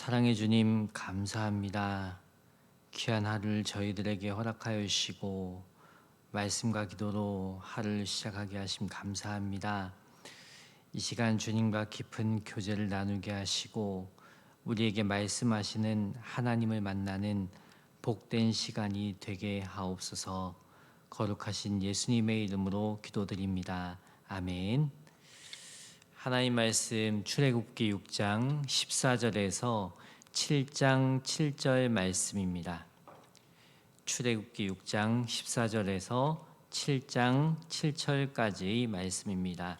사랑해 주님 감사합니다. 귀한 하루를 저희들에게 허락하여 주시고 말씀과 기도로 하루를 시작하게 하심 감사합니다. 이 시간 주님과 깊은 교제를 나누게 하시고 우리에게 말씀하시는 하나님을 만나는 복된 시간이 되게 하옵소서. 거룩하신 예수님의 이름으로 기도드립니다. 아멘. 하나님 말씀 출애굽기 6장 14절에서 7장 7절 말씀입니다. 출애굽기 6장 14절에서 7장 7절까지 말씀입니다.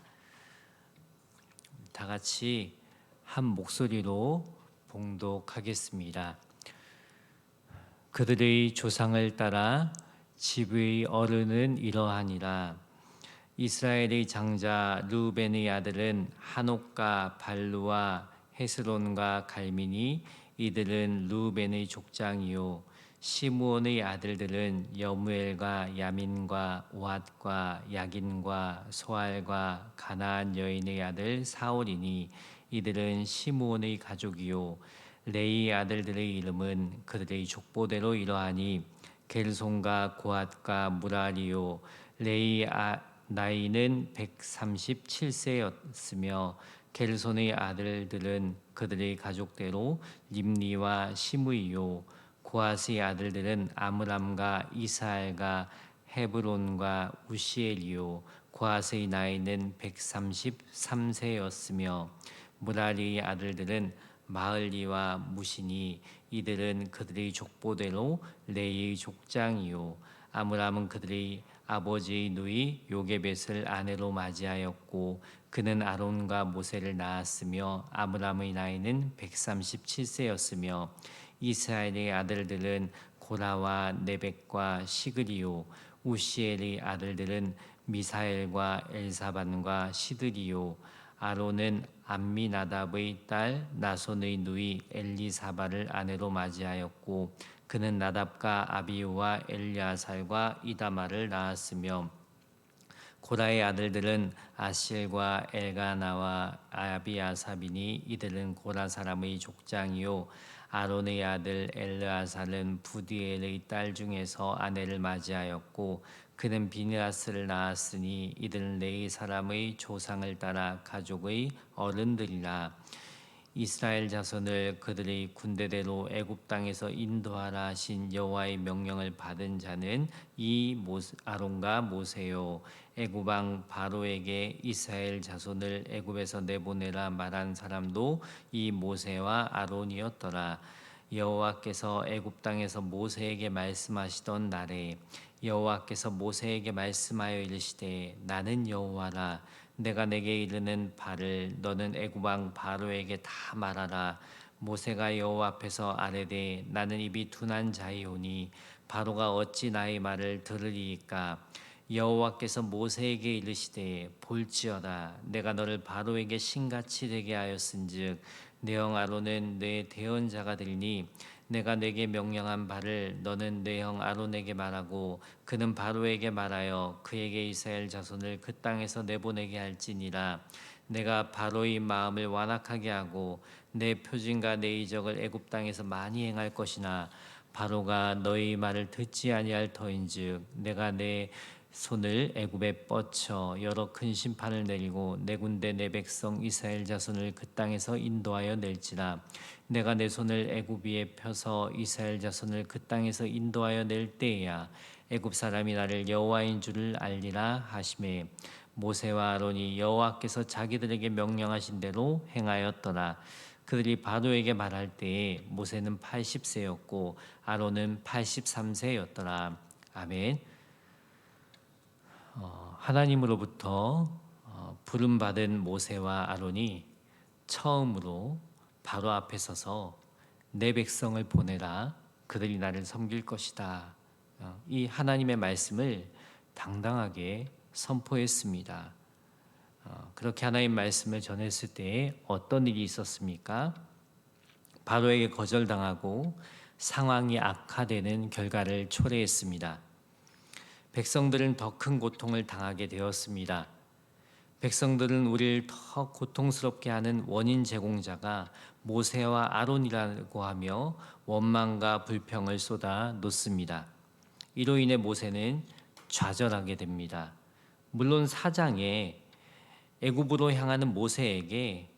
다 같이 한 목소리로 봉독하겠습니다. 그들의 조상을 따라 집의 어른은 이러하니라 이스라엘의 장자 루벤의 아들은 한옥과 발루와 헤스론과 갈민이 이들은 루벤의 족장이요. 시므온의 아들들은 여무엘과 야민과 오앗과 야긴과 소알과 가나안 여인의 아들 사울이니 이들은 시므온의 가족이요. 레이 아들들의 이름은 그들의 족보대로 이러하니 겔손과 고앗과 무라리요. 레이 아, 나이는 137세였으며 겔손의 아들들은 그들의 가족대로 림니와 시므이요 고아스의 아들들은 아므람과 이스라엘과 헤브론과 우시엘이요 고아스의 나이는 133세였으며 무라리의 아들들은 마을리와 무시니 이들은 그들의 족보대로 레이의 족장이요 아므람은 그들의 아버지의 누이 요게벳을 아내로 맞이하였고 그는 아론과 모세를 낳았으며 아므람의 나이는 137세였으며 이스라엘의 아들들은 고라와 네벡과 시그리요 우시엘의 아들들은 미사엘과 엘사반과 시드리요 아론은 암미나답의 딸 나손의 누이 엘리사바를 아내로 맞이하였고 그는 나답과 아비우와 엘리아살과 이다마를 낳았으며 고라의 아들들은 아실과 엘가나와 아비아사비니 이들은 고라 사람의 족장이요. 아론의 아들 엘르아살은 부디엘의 딸 중에서 아내를 맞이하였고 그는 비느하스를 낳았으니 이들은 레이 사람의 조상을 따라 가족의 어른들이라 이스라엘 자손을 그들의 군대대로 애굽 땅에서 인도하라 하신 여호와의 명령을 받은 자는 이 모세, 아론과 모세요. 애굽 왕 바로에게 이스라엘 자손을 애굽에서 내보내라 말한 사람도 이 모세와 아론이었더라. 여호와께서 애굽 땅에서 모세에게 말씀하시던 날에 여호와께서 모세에게 말씀하여 이르시되 나는 여호와라 내가 내게 이르는 바를 너는 애굽 왕 바로에게 다 말하라. 모세가 여호와 앞에서 아뢰되 나는 입이 둔한 자이오니 바로가 어찌 나의 말을 들으리이까? 여호와께서 모세에게 이르시되 볼지어다. 내가 너를 바로에게 신같이 되게 하였은즉 내 형 아론은 내 대언자가 되리니 내가 내게 명령한 바를 너는 내 형 아론에게 말하고 그는 바로에게 말하여 그에게 이스라엘 자손을 그 땅에서 내보내게 할지니라. 내가 바로의 마음을 완악하게 하고 내 표징과 내 이적을 애굽 땅에서 많이 행할 것이나 바로가 너희 말을 듣지 아니할 터인즉 내가 내 손을 애굽에 뻗쳐 여러 큰 심판을 내리고 내 군대 내 백성 이스라엘 자손을 그 땅에서 인도하여 낼지라 내가 내 손을 애굽 위에 펴서 이스라엘 자손을 그 땅에서 인도하여 낼 때에야 애굽 사람이 나를 여호와인 줄을 알리라 하심에 모세와 아론이 여호와께서 자기들에게 명령하신 대로 행하였더라 그들이 바로에게 말할 때에 모세는 80세였고 아론은 83세였더라 아멘. 어, 하나님으로부터 어, 부름 받은 모세와 아론이 처음으로 바로 앞에 서서 내 백성을 보내라 그들이 나를 섬길 것이다. 어, 이 하나님의 말씀을 당당하게 선포했습니다. 어, 그렇게 하나님 말씀을 전했을 때 어떤 일이 있었습니까? 바로에게 거절당하고 상황이 악화되는 결과를 초래했습니다. 백성들은 더 큰 고통을 당하게 되었습니다. 백성들은 우리를 더 고통스럽게 하는 원인 제공자가 모세와 아론이라고 하며 원망과 불평을 쏟아 놓습니다. 이로 인해 모세는 좌절하게 됩니다. 물론 사장에 애굽으로 향하는 모세에게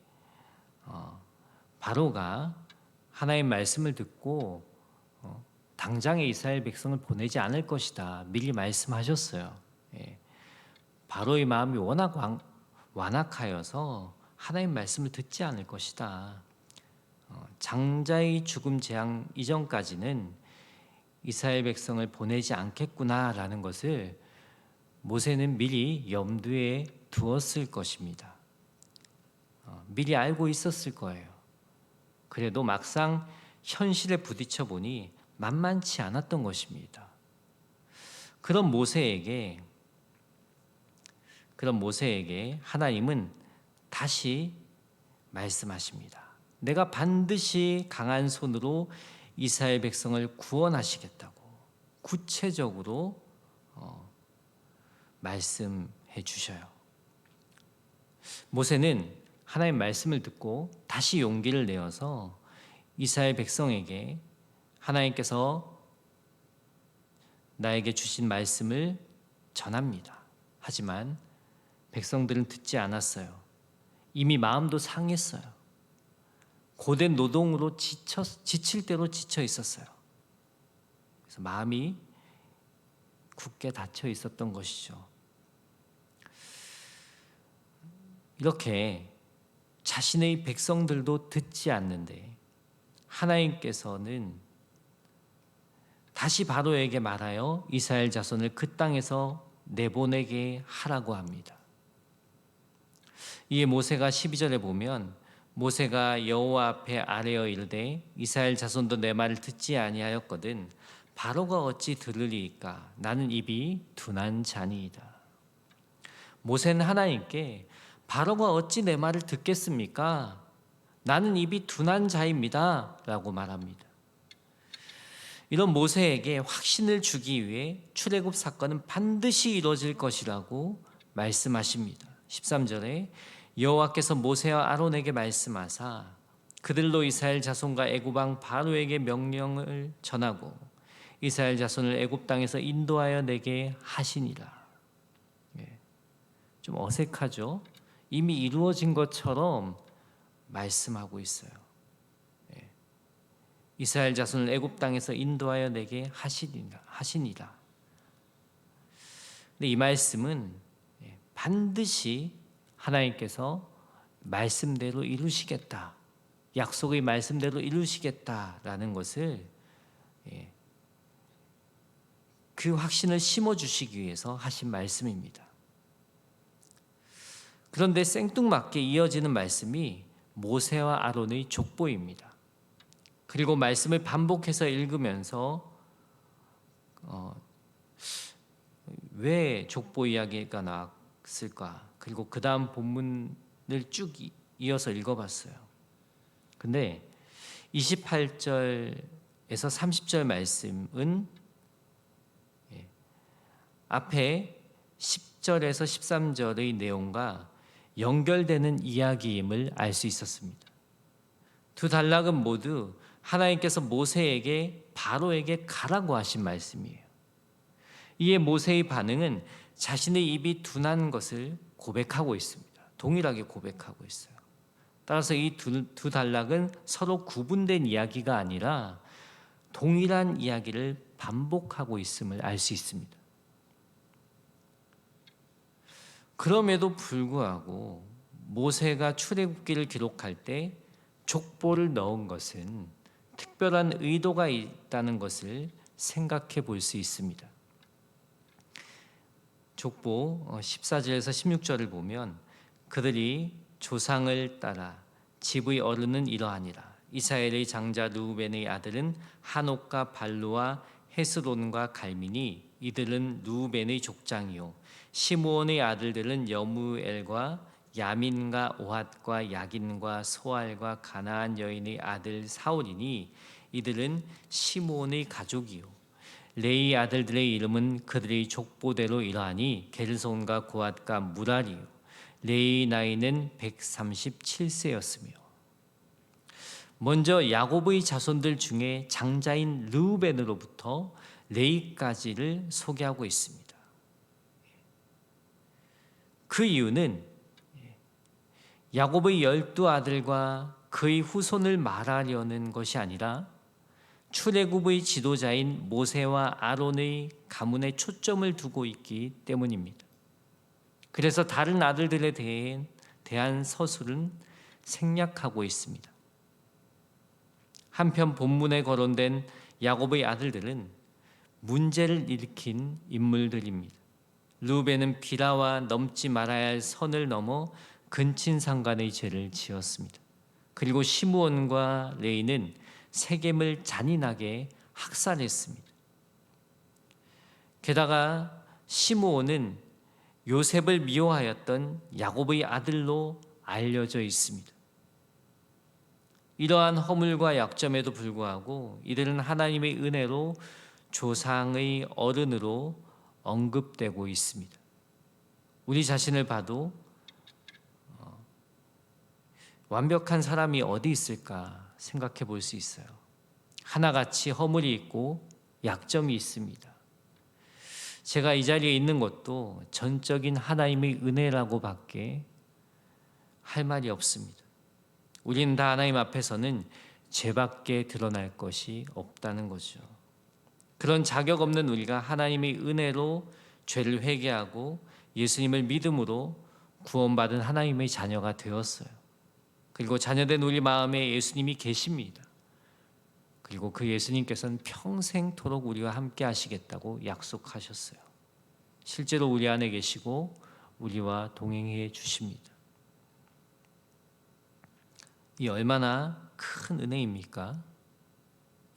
어, 바로가 하나님 말씀을 듣고 어, 당장에 이스라엘 백성을 보내지 않을 것이다 미리 말씀하셨어요. 예. 바로의 마음이 워낙 완, 완악하여서 하나님 말씀을 듣지 않을 것이다. 어, 장자의 죽음 재앙 이전까지는 이스라엘 백성을 보내지 않겠구나라는 것을 모세는 미리 염두에 두었을 것입니다. 어, 미리 알고 있었을 거예요. 그래도 막상 현실에 부딪혀 보니 만만치 않았던 것입니다. 그런 모세에게 그런 모세에게 하나님은 다시 말씀하십니다. 내가 반드시 강한 손으로 이스라엘 백성을 구원하시겠다고 구체적으로 어, 말씀해 주셔요. 모세는 하나님 말씀을 듣고 다시 용기를 내어서 이스라엘 백성에게 하나님께서 나에게 주신 말씀을 전합니다. 하지만 백성들은 듣지 않았어요. 이미 마음도 상했어요. 고된 노동으로 지쳐 지칠 대로 지쳐 있었어요. 그래서 마음이 굳게 닫혀 있었던 것이죠. 이렇게 자신의 백성들도 듣지 않는데 하나님께서는 다시 바로에게 말하여 이스라엘 자손을 그 땅에서 내보내게 하라고 합니다. 이에 모세가 12절에 보면 모세가 여호와 앞에 아뢰어 이르되 이스라엘 자손도 내 말을 듣지 아니하였거든 바로가 어찌 들으리이까 나는 입이 둔한 자니이다. 모세는 하나님께 바로가 어찌 내 말을 듣겠습니까? 나는 입이 둔한 자입니다라고 말합니다. 이런 모세에게 확신을 주기 위해 출애굽 사건은 반드시 이루어질 것이라고 말씀하십니다. 13절에 여호와께서 모세와 아론에게 말씀하사 그들로 이스라엘 자손과 애굽 왕 바로에게 명령을 전하고 이스라엘 자손을 애굽 땅에서 인도하여 내게 하시니라. 예. 좀 어색하죠? 이미 이루어진 것처럼 말씀하고 있어요. 예. 이스라엘 자손을 애굽 땅에서 인도하여 내게 하시니라. 하시니라. 근데 이 말씀은 예, 반드시 하나님께서 말씀대로 이루시겠다. 약속의 말씀대로 이루시겠다라는 것을 예, 그 확신을 심어 주시기 위해서 하신 말씀입니다. 그런데 생뚱맞게 이어지는 말씀이 모세와 아론의 족보입니다. 그리고 말씀을 반복해서 읽으면서 어, 왜 족보 이야기가 나왔 을까? 그리고 그 다음 본문을 쭉 이어서 읽어봤어요. 근데 28절에서 30절 말씀은 예, 앞에 10절에서 13절의 내용과 연결되는 이야기임을 알 수 있었습니다. 두 단락은 모두 하나님께서 모세에게 바로에게 가라고 하신 말씀이에요. 이에 모세의 반응은 자신의 입이 둔한 것을 고백하고 있습니다. 동일하게 고백하고 있어요. 따라서 이 두 단락은 서로 구분된 이야기가 아니라 동일한 이야기를 반복하고 있음을 알 수 있습니다. 그럼에도 불구하고 모세가 출애굽기를 기록할 때 족보를 넣은 것은 특별한 의도가 있다는 것을 생각해 볼 수 있습니다. 족보 14절에서 어, 16절을 보면 그들이 조상을 따라 집의 어른은 이러하니라. 이스라엘의 장자 루벤의 아들은 한옥과 발루와 헤스론과 갈민이 이들은 루벤의 족장이요. 시므온의 아들들은 여무엘과 야민과 오핫과 야긴과 소알과 가나안 여인의 아들 사울이니 이들은 시므온의 가족이요 레이 아들들의 이름은 그들의 족보대로 이러하니 게르손과 고핫과 무라리요 레이의 나이는 137세였으며 먼저 야곱의 자손들 중에 장자인 르우벤으로부터 레이까지를 소개하고 있습니다. 그 이유는 야곱의 열두 아들과 그의 후손을 말하려는 것이 아니라 출애굽의 지도자인 모세와 아론의 가문에 초점을 두고 있기 때문입니다. 그래서 다른 아들들에 대해 대한 서술은 생략하고 있습니다. 한편 본문에 거론된 야곱의 아들들은 문제를 일으킨 인물들입니다. 루벤은 비라와 넘지 말아야 할 선을 넘어 근친상간의 죄를 지었습니다. 그리고 시므온과 레이는 세겜을 잔인하게 학살했습니다. 게다가 시므온은 요셉을 미워하였던 야곱의 아들로 알려져 있습니다. 이러한 허물과 약점에도 불구하고 이들은 하나님의 은혜로 조상의 어른으로 언급되고 있습니다. 우리 자신을 봐도 어, 완벽한 사람이 어디 있을까 생각해 볼 수 있어요. 하나같이 허물이 있고 약점이 있습니다. 제가 이 자리에 있는 것도 전적인 하나님의 은혜라고밖에 할 말이 없습니다. 우리는 다 하나님 앞에서는 죄밖에 드러날 것이 없다는 거죠. 그런 자격 없는 우리가 하나님의 은혜로 죄를 회개하고 예수님을 믿음으로 구원받은 하나님의 자녀가 되었어요. 그리고 자녀된 우리 마음에 예수님이 계십니다. 그리고 그 예수님께서는 평생토록 우리와 함께 하시겠다고 약속하셨어요. 실제로 우리 안에 계시고 우리와 동행해 주십니다. 이 얼마나 큰 은혜입니까?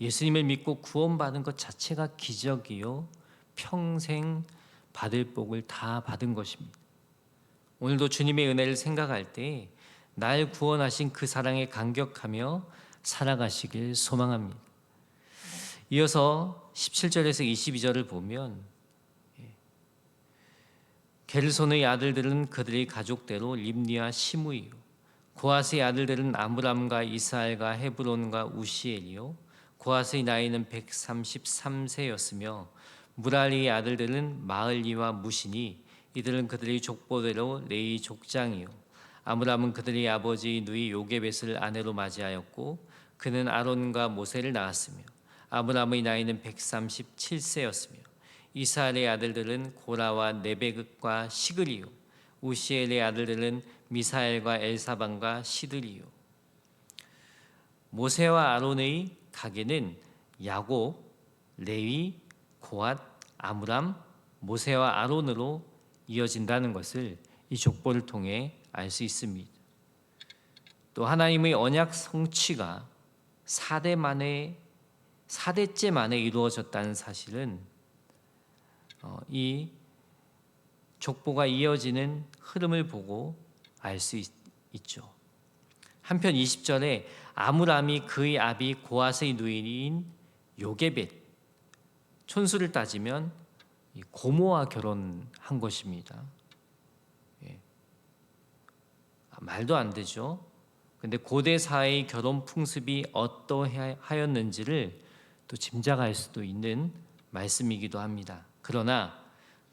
예수님을 믿고 구원받은 것 자체가 기적이요. 평생 받을 복을 다 받은 것입니다. 오늘도 주님의 은혜를 생각할 때 날 구원하신 그 사랑에 감격하며 살아가시길 소망합니다. 이어서 17절에서 22절을 보면 예, 게르손의 아들들은 그들의 가족대로 림니와 시므이요 고아스의 아들들은 아므람과 이스라엘과 헤브론과 우시엘이요 고아스의 나이는 133세였으며 무랄리의 아들들은 마을리와 무시니 이들은 그들의 족보대로 레이 족장이요 아므람은 그들의 아버지 누이 요게벳을 아내로 맞이하였고 그는 아론과 모세를 낳았으며 아므람의 나이는 137세였으며 이스라엘의 아들들은 고라와 네베극과 시그리요 우시엘의 아들들은 미사엘과 엘사반과 시드리요. 모세와 아론의 가게는 야곱, 레위, 고앗, 아므람, 모세와 아론으로 이어진다는 것을 이 족보를 통해 알 수 있습니다. 또 하나님의 언약 성취가 4대 만에 4대째 만에 이루어졌다는 사실은 어, 이 족보가 이어지는 흐름을 보고 알 수 있죠. 한편 20절에 아므람이 그의 아비 고아스의 누이인 요게벳 촌수를 따지면 고모와 결혼한 것입니다. 예. 아, 말도 안 되죠. 근데 고대 사회의 결혼 풍습이 어떠하였는지를 또 짐작할 수도 있는 말씀이기도 합니다. 그러나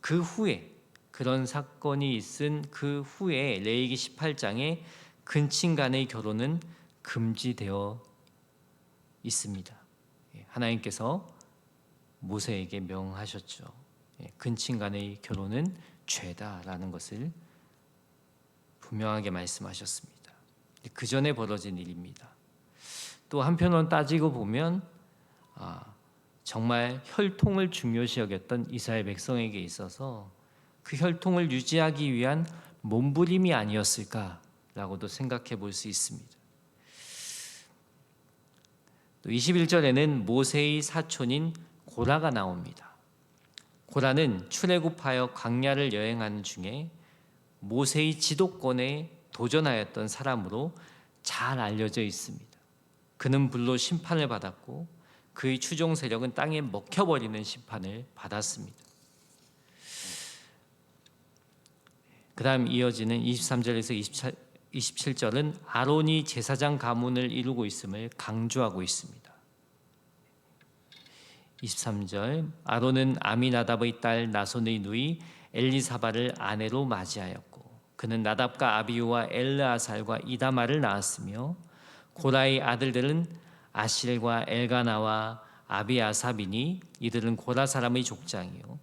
그 후에 그런 사건이 있은 그 후에 레이기 18장에 근친 간의 결혼은 금지되어 있습니다. 예, 하나님께서 모세에게 명하셨죠. 예, 근친 간의 결혼은 죄다라는 것을 분명하게 말씀하셨습니다. 그 전에 벌어진 일입니다. 또 한편으로 따지고 보면 아, 정말 혈통을 중요시 여겼던 이스라엘 백성에게 있어서 그 혈통을 유지하기 위한 몸부림이 아니었을까라고도 생각해 볼 수 있습니다. 또 21절에는 모세의 사촌인 고라가 나옵니다. 고라는 출애굽하여 광야를 여행하는 중에 모세의 지도권에 도전하였던 사람으로 잘 알려져 있습니다. 그는 불로 심판을 받았고 그의 추종 세력은 땅에 먹혀버리는 심판을 받았습니다. 그 다음 이어지는 23절에서 27, 27절은 아론이 제사장 가문을 이루고 있음을 강조하고 있습니다. 23절 아론은 아미나답의 딸 나손의 누이 엘리사바를 아내로 맞이하였고 그는 나답과 아비우와 엘르아살과 이다마를 낳았으며 고라의 아들들은 아실과 엘가나와 아비아사비니 이들은 고라 사람의 족장이요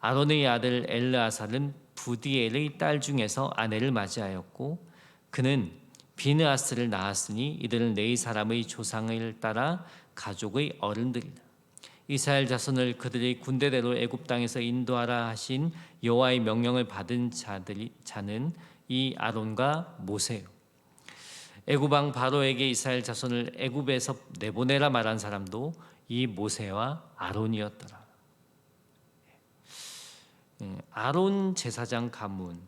아론의 아들 엘르아살은 부디엘의 딸 중에서 아내를 맞이하였고 그는 비느아스를 낳았으니 이들은 네이 사람의 조상을 따라 가족의 어른들이다. 이스라엘 자손을 그들의 군대대로 애굽 땅에서 인도하라 하신 여호와의 명령을 받은 자들이 자는 이 아론과 모세요. 애굽 왕 바로에게 이스라엘 자손을 애굽에서 내보내라 말한 사람도 이 모세와 아론이었더라. 예, 아론 제사장 가문의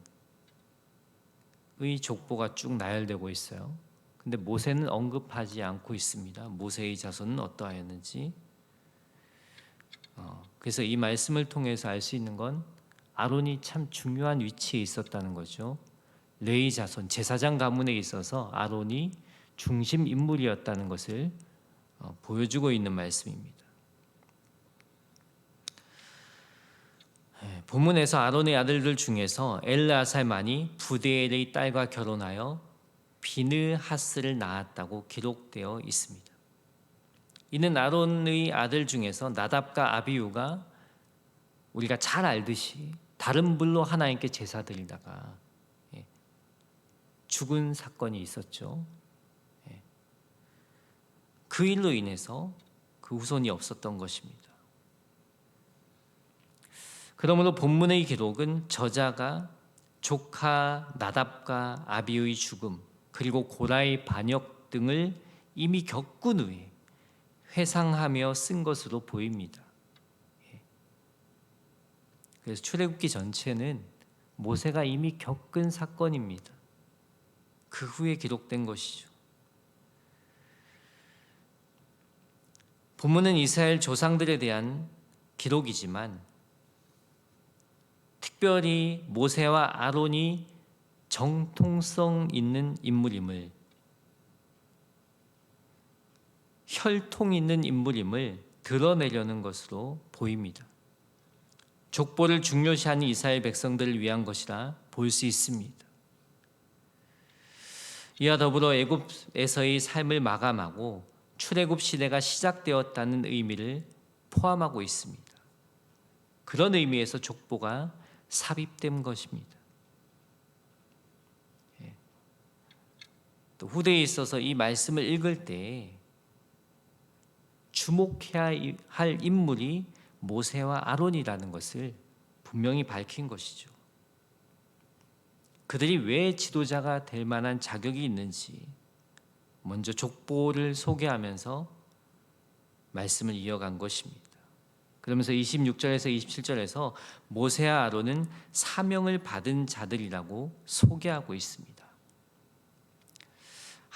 족보가 쭉 나열되고 있어요. 근데 모세는 언급하지 않고 있습니다. 모세의 자손은 어떠하였는지. 어, 그래서 이 말씀을 통해서 알 수 있는 건 아론이 참 중요한 위치에 있었다는 거죠. 레이 자손 제사장 가문에 있어서 아론이 중심 인물이었다는 것을 어, 보여주고 있는 말씀입니다. 예, 본문에서 아론의 아들들 중에서 엘르아살만이 부데엘의 딸과 결혼하여 비느하스를 낳았다고 기록되어 있습니다. 이는 아론의 아들 중에서 나답과 아비우가 우리가 잘 알듯이 다른 불로 하나님께 제사 드리다가 예, 죽은 사건이 있었죠. 예. 그 일로 인해서 그 후손이 없었던 것입니다. 그러므로 본문의 기록은 저자가 조카 나답과 아비의 죽음 그리고 고라의 반역 등을 이미 겪은 후에 회상하며 쓴 것으로 보입니다. 예. 그래서 출애굽기 전체는 모세가 이미 겪은 사건입니다. 그 후에 기록된 것이죠. 본문은 이스라엘 조상들에 대한 기록이지만 특별히 모세와 아론이 정통성 있는 인물임을 혈통 있는 인물임을 드러내려는 것으로 보입니다. 족보를 중요시하는 이스라엘 백성들을 위한 것이라 볼 수 있습니다. 이와 더불어 애굽에서의 삶을 마감하고 출애굽 시대가 시작되었다는 의미를 포함하고 있습니다. 그런 의미에서 족보가 삽입된 것입니다. 예. 또 후대에 있어서 이 말씀을 읽을 때 주목해야 할 인물이 모세와 아론이라는 것을 분명히 밝힌 것이죠. 그들이 왜 지도자가 될 만한 자격이 있는지 먼저 족보를 소개하면서 말씀을 이어간 것입니다. 그러면서 26절에서 27절에서 모세와 아론은 사명을 받은 자들이라고 소개하고 있습니다.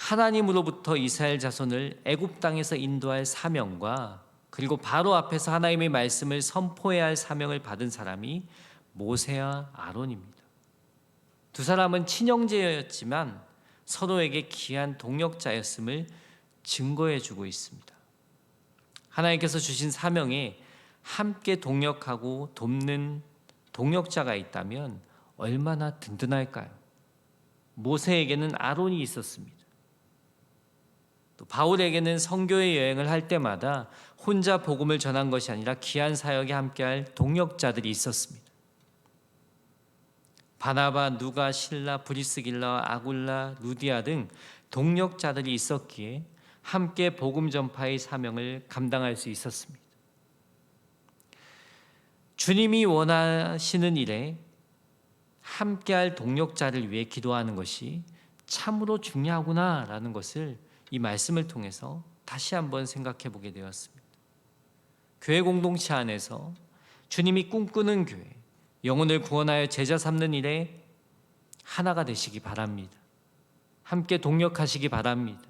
하나님으로부터 이스라엘 자손을 애굽 땅에서 인도할 사명과 그리고 바로 앞에서 하나님의 말씀을 선포해야 할 사명을 받은 사람이 모세와 아론입니다. 두 사람은 친형제였지만 서로에게 귀한 동역자였음을 증거해 주고 있습니다. 하나님께서 주신 사명에 함께 동역하고 돕는 동역자가 있다면 얼마나 든든할까요? 모세에게는 아론이 있었습니다. 또 바울에게는 선교의 여행을 할 때마다 혼자 복음을 전한 것이 아니라 귀한 사역에 함께할 동역자들이 있었습니다. 바나바, 누가, 실라, 브리스길라, 아굴라, 루디아 등 동역자들이 있었기에 함께 복음 전파의 사명을 감당할 수 있었습니다. 주님이 원하시는 일에 함께할 동력자를 위해 기도하는 것이 참으로 중요하구나라는 것을 이 말씀을 통해서 다시 한번 생각해 보게 되었습니다. 교회 공동체 안에서 주님이 꿈꾸는 교회, 영혼을 구원하여 제자 삼는 일에 하나가 되시기 바랍니다. 함께 동력하시기 바랍니다.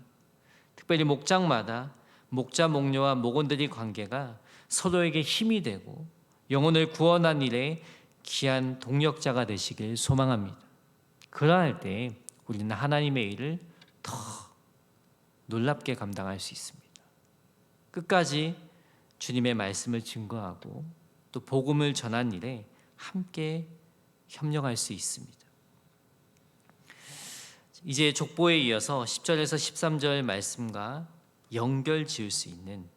특별히 목장마다 목자 목녀와 목원들의 관계가 서로에게 힘이 되고 영혼을 구원한 일에 귀한 동력자가 되시길 소망합니다. 그러할 때 우리는 하나님의 일을 더 놀랍게 감당할 수 있습니다. 끝까지 주님의 말씀을 증거하고 또 복음을 전한 일에 함께 협력할 수 있습니다. 이제 족보에 이어서 10절에서 13절 말씀과 연결 지을 수 있는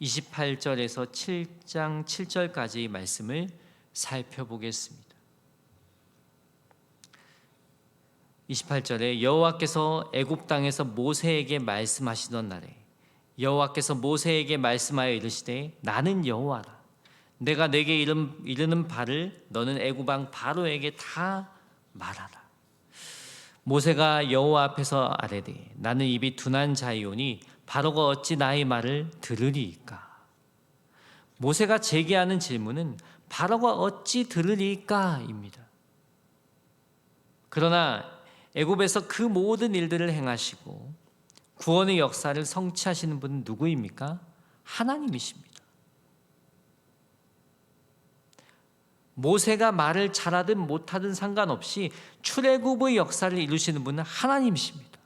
28절에서 7장 7절까지의 말씀을 살펴보겠습니다. 28절에 여호와께서 애굽 땅에서 모세에게 말씀하시던 날에 여호와께서 모세에게 말씀하여 이르시되 나는 여호와라 내가 내게 이름, 이르는 바를 너는 애굽 왕 바로에게 다 말하라. 모세가 여호와 앞에서 아뢰되 나는 입이 둔한 자이오니 바로가 어찌 나의 말을 들으리이까? 모세가 제기하는 질문은 바로가 어찌 들으리이까입니다. 그러나 애굽에서 그 모든 일들을 행하시고 구원의 역사를 성취하시는 분은 누구입니까? 하나님이십니다. 모세가 말을 잘하든 못하든 상관없이 출애굽의 역사를 이루시는 분은 하나님이십니다.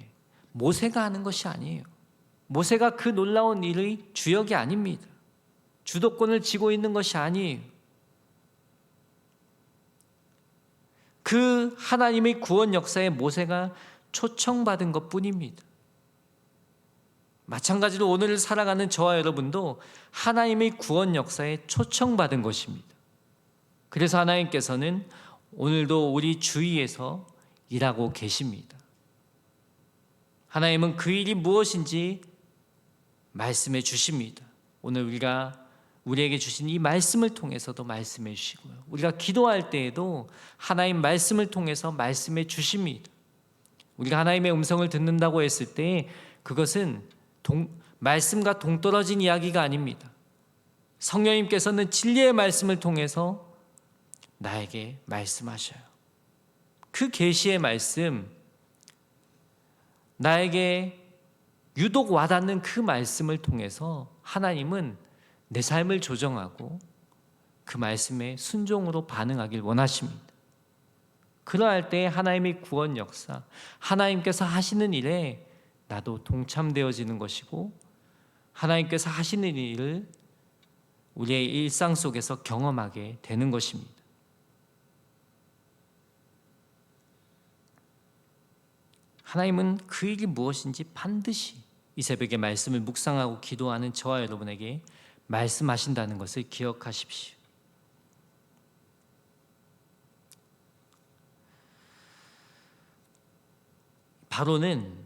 예. 모세가 하는 것이 아니에요. 모세가 그 놀라운 일의 주역이 아닙니다. 주도권을 쥐고 있는 것이 아니에요. 그 하나님의 구원 역사에 모세가 초청받은 것 뿐입니다. 마찬가지로 오늘 살아가는 저와 여러분도 하나님의 구원 역사에 초청받은 것입니다. 그래서 하나님께서는 오늘도 우리 주위에서 일하고 계십니다. 하나님은 그 일이 무엇인지 말씀해 주십니다. 오늘 우리가 우리에게 주신 이 말씀을 통해서도 말씀해 주시고요. 우리가 기도할 때에도 하나님 말씀을 통해서 말씀해 주십니다. 우리가 하나님의 음성을 듣는다고 했을 때 그것은 동, 말씀과 동떨어진 이야기가 아닙니다. 성령님께서는 진리의 말씀을 통해서 나에게 말씀하셔요. 그 계시의 말씀 나에게 유독 와닿는 그 말씀을 통해서 하나님은 내 삶을 조정하고 그 말씀에 순종으로 반응하길 원하십니다. 그러할 때 하나님의 구원 역사, 하나님께서 하시는 일에 나도 동참되어지는 것이고 하나님께서 하시는 일을 우리의 일상 속에서 경험하게 되는 것입니다. 하나님은 그 일이 무엇인지 반드시 이 새벽에 말씀을 묵상하고 기도하는 저와 여러분에게 말씀하신다는 것을 기억하십시오. 바로는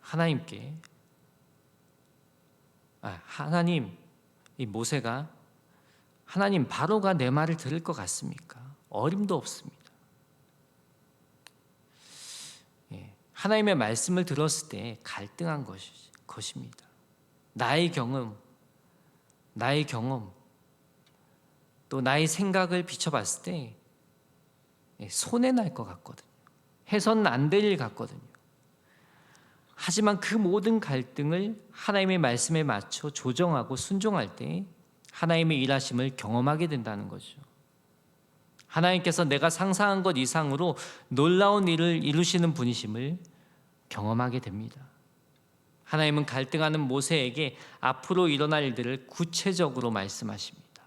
하나님께 아, 하나님 이 모세가 하나님 바로가 내 말을 들을 것 같습니까? 어림도 없습니다. 예, 하나님의 말씀을 들었을 때 갈등한 것이, 것입니다. 나의 경험, 나의 경험, 또 나의 생각을 비춰봤을 때 예, 손해 날 것 같거든요. 해서는 안될 일 같거든요. 하지만 그 모든 갈등을 하나님의 말씀에 맞춰 조정하고 순종할 때 하나님의 일하심을 경험하게 된다는 거죠. 하나님께서 내가 상상한 것 이상으로 놀라운 일을 이루시는 분이심을 경험하게 됩니다. 하나님은 갈등하는 모세에게 앞으로 일어날 일들을 구체적으로 말씀하십니다.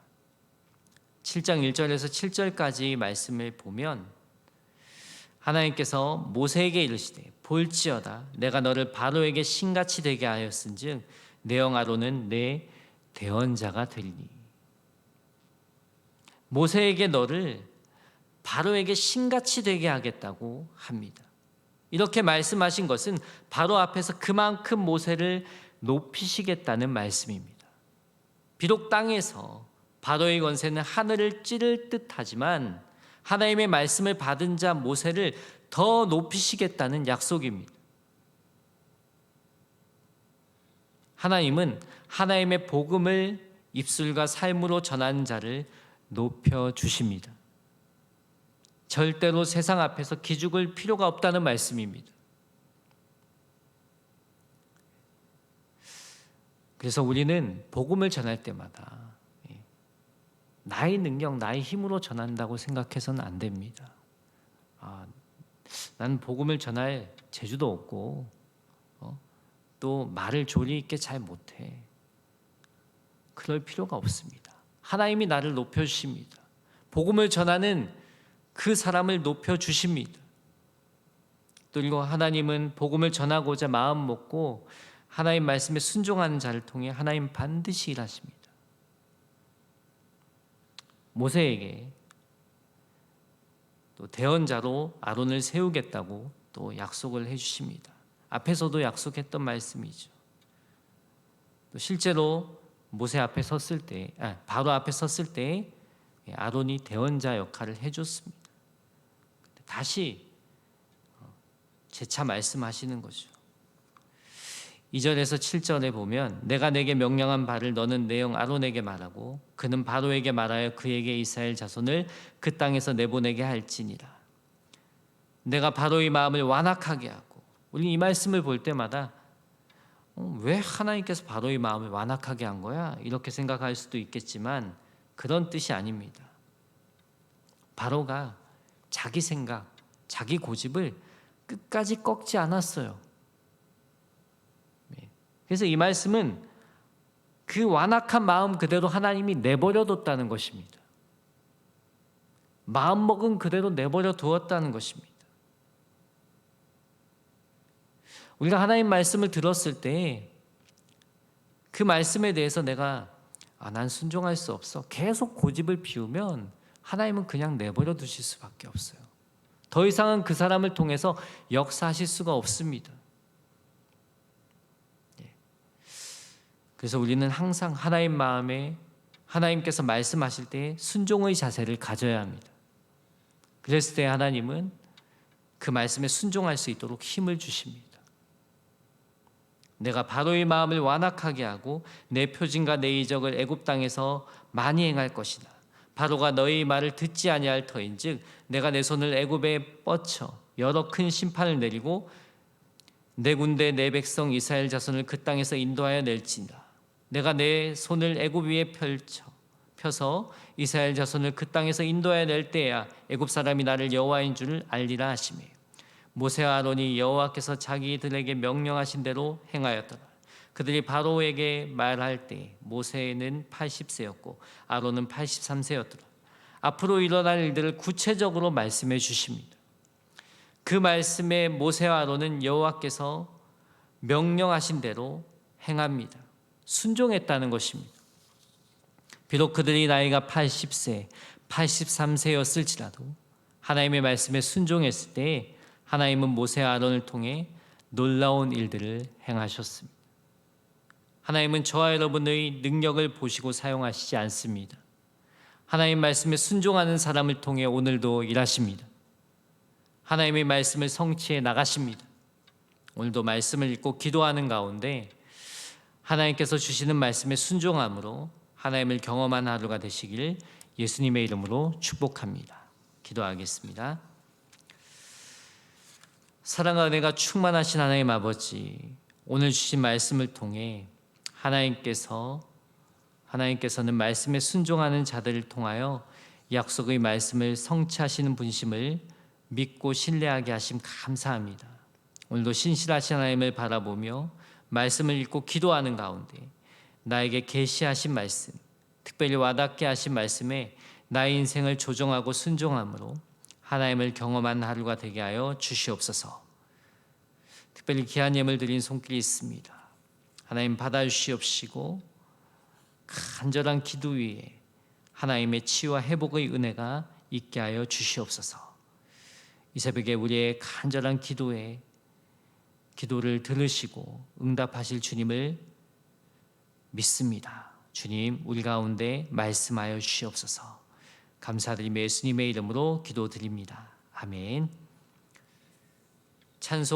7장 1절에서 7절까지 말씀을 보면 하나님께서 모세에게 이르시되 볼지어다 내가 너를 바로에게 신같이 되게 하였은즉 내 영아로는 내 대언자가 되리니 모세에게 너를 바로에게 신같이 되게 하겠다고 합니다. 이렇게 말씀하신 것은 바로 앞에서 그만큼 모세를 높이시겠다는 말씀입니다. 비록 땅에서 바로의 권세는 하늘을 찌를 듯하지만 하나님의 말씀을 받은 자 모세를 더 높이시겠다는 약속입니다. 하나님은 하나님의 복음을 입술과 삶으로 전하는 자를 높여 주십니다. 절대로 세상 앞에서 기죽을 필요가 없다는 말씀입니다. 그래서 우리는 복음을 전할 때마다 예, 나의 능력, 나의 힘으로 전한다고 생각해서는 안 됩니다. 아, 난 복음을 전할 재주도 없고 어? 또 말을 조리 있게 잘 못해. 그럴 필요가 없습니다. 하나님이 나를 높여 주십니다. 복음을 전하는 그 사람을 높여 주십니다. 또 그리고 하나님은 복음을 전하고자 마음 먹고 하나님 말씀에 순종하는 자를 통해 하나님 반드시 일하십니다. 모세에게 또 대언자로 아론을 세우겠다고 또 약속을 해 주십니다. 앞에서도 약속했던 말씀이죠. 또 실제로 모세 앞에 섰을 때, 아, 바로 앞에 섰을 때 아론이 대언자 역할을 해줬습니다. 다시 어, 재차 말씀하시는 거죠. 2절에서 7절에 보면 내가 내게 명령한 바를 너는 내영 아론에게 말하고 그는 바로에게 말하여 그에게 이스라엘 자손을 그 땅에서 내보내게 할지니라. 내가 바로의 마음을 완악하게 하고 우리 이 말씀을 볼 때마다 어, 왜 하나님께서 바로의 마음을 완악하게 한 거야? 이렇게 생각할 수도 있겠지만 그런 뜻이 아닙니다. 바로가 자기 생각, 자기 고집을 끝까지 꺾지 않았어요. 네. 그래서 이 말씀은 그 완악한 마음 그대로 하나님이 내버려 뒀다는 것입니다. 마음 먹은 그대로 내버려 두었다는 것입니다. 우리가 하나님 말씀을 들었을 때 그 말씀에 대해서 내가 아, 난 순종할 수 없어. 계속 고집을 피우면 하나님은 그냥 내버려 두실 수밖에 없어요. 더 이상은 그 사람을 통해서 역사하실 수가 없습니다. 예. 그래서 우리는 항상 하나님 마음에 하나님께서 말씀하실 때 순종의 자세를 가져야 합니다. 그랬을 때 하나님은 그 말씀에 순종할 수 있도록 힘을 주십니다. 내가 바로의 마음을 완악하게 하고 내 표징과 내 이적을 애굽 땅에서 많이 행할 것이다. 바로가 너희 말을 듣지 아니할 터인즉 내가 내 손을 애굽에 뻗쳐 여러 큰 심판을 내리고 내 군대 내 백성 이스라엘 자손을 그 땅에서 인도하여 낼지니라. 내가 내 손을 애굽 위에 펼쳐 펴서 이스라엘 자손을 그 땅에서 인도하여 낼 때야 애굽 사람이 나를 여호와인 줄을 알리라 하시며 모세와 아론이 여호와께서 자기들에게 명령하신 대로 행하였더라. 그들이 바로에게 말할 때 모세는 80세였고 아론은 83세였더라. 앞으로 일어날 일들을 구체적으로 말씀해 주십니다. 그 말씀에 모세와 아론은 여호와께서 명령하신 대로 행합니다. 순종했다는 것입니다. 비록 그들이 나이가 80세, 83세였을지라도 하나님의 말씀에 순종했을 때 하나님은 모세와 아론을 통해 놀라운 일들을 행하셨습니다. 하나님은 저와 여러분의 능력을 보시고 사용하시지 않습니다. 하나님 말씀에 순종하는 사람을 통해 오늘도 일하십니다. 하나님의 말씀을 성취해 나가십니다. 오늘도 말씀을 읽고 기도하는 가운데 하나님께서 주시는 말씀에 순종함으로 하나님을 경험한 하루가 되시길 예수님의 이름으로 축복합니다. 기도하겠습니다. 사랑과 은혜가 충만하신 하나님 아버지, 오늘 주신 말씀을 통해 하나님께서 하나님께서는 말씀에 순종하는 자들을 통하여 약속의 말씀을 성취하시는 분심을 믿고 신뢰하게 하심 감사합니다. 오늘도 신실하신 하나님을 바라보며 말씀을 읽고 기도하는 가운데 나에게 계시하신 말씀, 특별히 와닿게 하신 말씀에 나의 인생을 조정하고 순종함으로 하나님을 경험한 하루가 되게 하여 주시옵소서. 특별히 귀한 예물 드린 손길이 있습니다. 하나님 받아주시옵시고 간절한 기도 위에 하나님의 치유와 회복의 은혜가 있게 하여 주시옵소서. 이 새벽에 우리의 간절한 기도에 기도를 들으시고 응답하실 주님을 믿습니다. 주님, 우리 가운데 말씀하여 주시옵소서. 감사드리며 예수님의 이름으로 기도드립니다. 아멘. 찬송